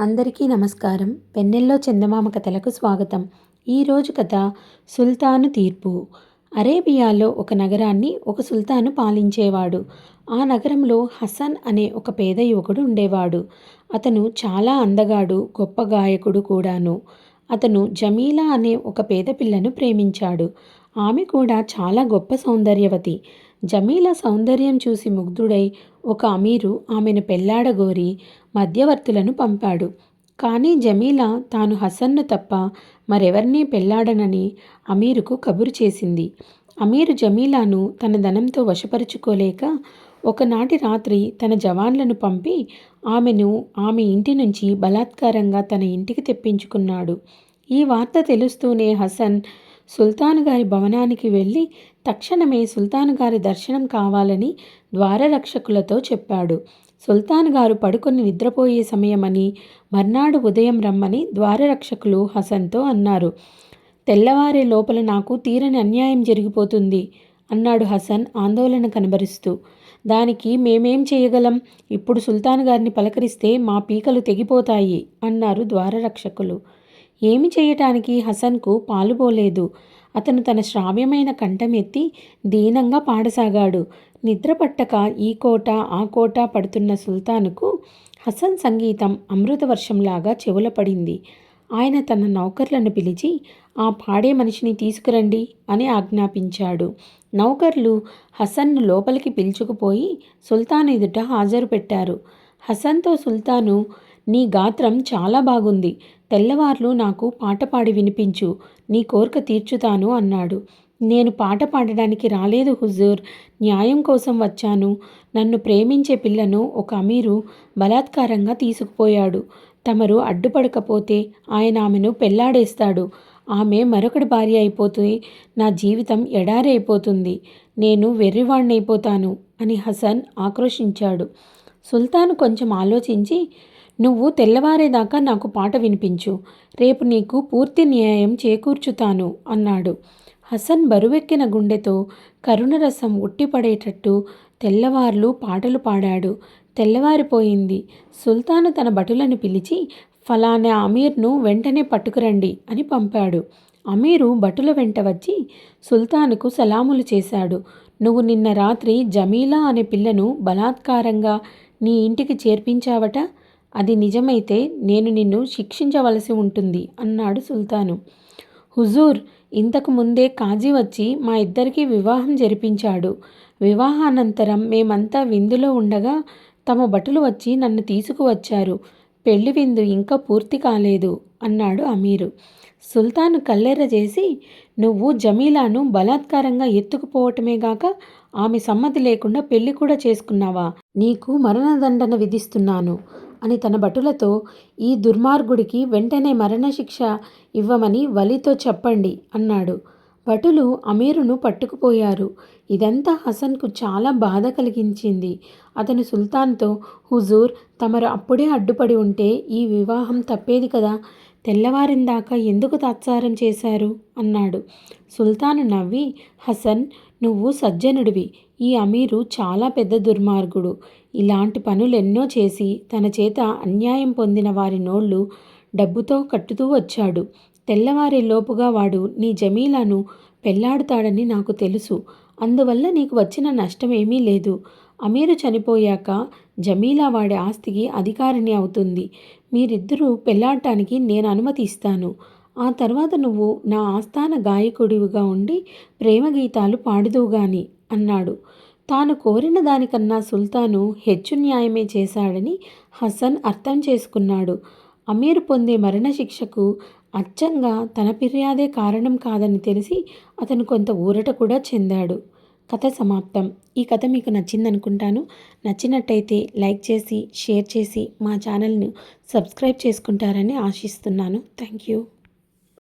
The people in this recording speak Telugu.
అందరికీ నమస్కారం. పెన్నెల్లో చందమామ కథలకు స్వాగతం. ఈరోజు కథ సుల్తాను తీర్పు. అరేబియాలో ఒక నగరాన్ని ఒక సుల్తాను పాలించేవాడు. ఆ నగరంలో హసన్ అనే ఒక పేద యువకుడు ఉండేవాడు. అతను చాలా అందగాడు గొప్ప గాయకుడు కూడాను. అతను జమీలా అనే ఒక పేద పిల్లను ప్రేమించాడు. ఆమె కూడా చాలా గొప్ప సౌందర్యవతి. జమీల సౌందర్యం చూసి ముగ్ధుడై ఒక అమీరు ఆమెను పెళ్ళాడగోరి మధ్యవర్తులను పంపాడు. కానీ జమీలా తాను హసన్ను తప్ప మరెవరినీ పెళ్ళాడనని అమీరుకు కబురు చేసింది. అమీరు జమీలాను తన ధనంతో వశపరుచుకోలేక ఒకనాటి రాత్రి తన జవాన్లను పంపి ఆమెను ఆమె ఇంటి నుంచి బలాత్కారంగా తన ఇంటికి తెప్పించుకున్నాడు. ఈ వార్త తెలుస్తూనే హసన్ సుల్తాన్ గారి భవనానికి వెళ్ళి తక్షణమే సుల్తాన్ గారి దర్శనం కావాలని ద్వారరక్షకులతో చెప్పాడు. సుల్తాన్ గారు పడుకొని నిద్రపోయే సమయమని మర్నాడు ఉదయం రమ్మని ద్వారరక్షకులు హసన్తో అన్నారు. తెల్లవారే లోపల నాకు తీరని అన్యాయం జరిగిపోతుంది అన్నాడు హసన్ ఆందోళన కనబరుస్తూ. దానికి మేమేం చేయగలం? ఇప్పుడు సుల్తాన్ గారిని పలకరిస్తే మా పీకలు తెగిపోతాయి అన్నారు ద్వారరక్షకులు. ఏమి చేయటానికి హసన్కు పాలుపోలేదు అతను తన శ్రావ్యమైన కంఠం ఎత్తి దీనంగా పాడసాగాడు. నిద్ర పట్టక ఈ కోట ఆ కోట పడుతున్న సుల్తానుకు హసన్ సంగీతం అమృత వర్షంలాగా చెవుల పడింది. ఆయన తన నౌకర్లను పిలిచి ఆ పాడే మనిషిని తీసుకురండి అని ఆజ్ఞాపించాడు. నౌకర్లు హసన్ను లోపలికి పిలుచుకుపోయి సుల్తాన్ ఎదుట హాజరు పెట్టారు హసన్తో సుల్తాను నీ గాత్రం చాలా బాగుంది. తెల్లవార్లు నాకు పాట పాడి వినిపించు నీ కోరిక తీర్చుతాను అన్నాడు. నేను పాట పాడడానికి రాలేదు హుజూర్. న్యాయం కోసం వచ్చాను. నన్ను ప్రేమించే పిల్లను ఒక అమీరు బలాత్కారంగా తీసుకుపోయాడు. తమరు అడ్డుపడకపోతే ఆయన ఆమెను పెళ్ళాడేస్తాడు. ఆమె మరొకటి భార్య అయిపోతుంది నా జీవితం ఎడారైపోతుంది నేను వెర్రివాణ్ణైపోతాను అని హసన్ ఆక్రోషించాడు సుల్తాన్ కొంచెం ఆలోచించి నువ్వు తెల్లవారేదాకా నాకు పాట వినిపించు. రేపు నీకు పూర్తి న్యాయం చేకూర్చుతాను అన్నాడు. హసన్ బరువెక్కిన గుండెతో కరుణరసం ఉట్టిపడేటట్టు తెల్లవార్లు పాటలు పాడాడు. తెల్లవారిపోయింది. సుల్తాను తన భటులను పిలిచి ఫలానా అమీర్ను వెంటనే పట్టుకురండి అని పంపాడు. అమీరు భటుల వెంట వచ్చి సుల్తానుకు సలాములు చేశాడు. నువ్వు నిన్న రాత్రి జమీలా అనే పిల్లను బలాత్కారంగా నీ ఇంటికి చేర్పించావట? అది నిజమైతే నేను నిన్ను శిక్షించవలసి ఉంటుంది అన్నాడు సుల్తాను. హుజూర్ ఇంతకు ముందే కాజీ వచ్చి మా ఇద్దరికీ వివాహం జరిపించాడు. వివాహానంతరం మేమంతా విందులో ఉండగా తమ భటులు వచ్చి నన్ను తీసుకువచ్చారు. పెళ్ళి విందు ఇంకా పూర్తి కాలేదు అన్నాడు అమీరు. సుల్తాను కల్లెర చేసి నువ్వు జమీలాను బలాత్కారంగా ఎత్తుకుపోవటమేగాక ఆమె సమ్మతి లేకుండా పెళ్ళి కూడా చేసుకున్నావా? నీకు మరణదండన విధిస్తున్నాను. అని తన భటులతో ఈ దుర్మార్గుడికి వెంటనే మరణశిక్ష ఇవ్వమని వలితో చెప్పండి అన్నాడు. భటులు అమీరును పట్టుకుపోయారు. ఇదంతా హసన్కు చాలా బాధ కలిగించింది. అతను సుల్తాన్తో హుజూర్ తమరు అప్పుడే అడ్డుపడి ఉంటే ఈ వివాహం తప్పేది కదా? తెల్లవారిందాకా ఎందుకు తాత్సారం చేశారు? అన్నాడు. సుల్తాను నవ్వి హసన్ నువ్వు సజ్జనుడివి. ఈ అమీరు చాలా పెద్ద దుర్మార్గుడు. ఇలాంటి పనులెన్నో చేసి తన చేత అన్యాయం పొందిన వారి నోళ్ళు డబ్బుతో కట్టుతూ వచ్చాడు. తెల్లవారే లోపుగా వాడు నీ జమీలాను పెళ్ళాడుతాడని నాకు తెలుసు. అందువల్ల నీకు వచ్చిన నష్టమేమీ లేదు అమీరు చనిపోయాక జమీలా వాడి ఆస్తికి అధికారిణి అవుతుంది. మీరిద్దరూ పెళ్ళాడటానికి నేను అనుమతి ఇస్తాను. ఆ తర్వాత నువ్వు నా ఆస్థాన గాయకుడివిగా ఉండి ప్రేమ గీతాలు పాడుదువు గాని. అన్నాడు. తాను కోరిన దానికన్నా సుల్తాను హెచ్చు న్యాయమే చేశాడని హసన్ అర్థం చేసుకున్నాడు. అమీర్ పొందే మరణశిక్షకు అచ్చంగా తన ఫిర్యాదే కారణం కాదని తెలిసి అతను కొంత ఊరట కూడా చెందాడు. కథ సమాప్తం. ఈ కథ మీకు నచ్చిందనుకుంటాను. నచ్చినట్టయితే లైక్ చేసి షేర్ చేసి మా ఛానల్ను సబ్స్క్రైబ్ చేసుకుంటారని ఆశిస్తున్నాను. Thank you.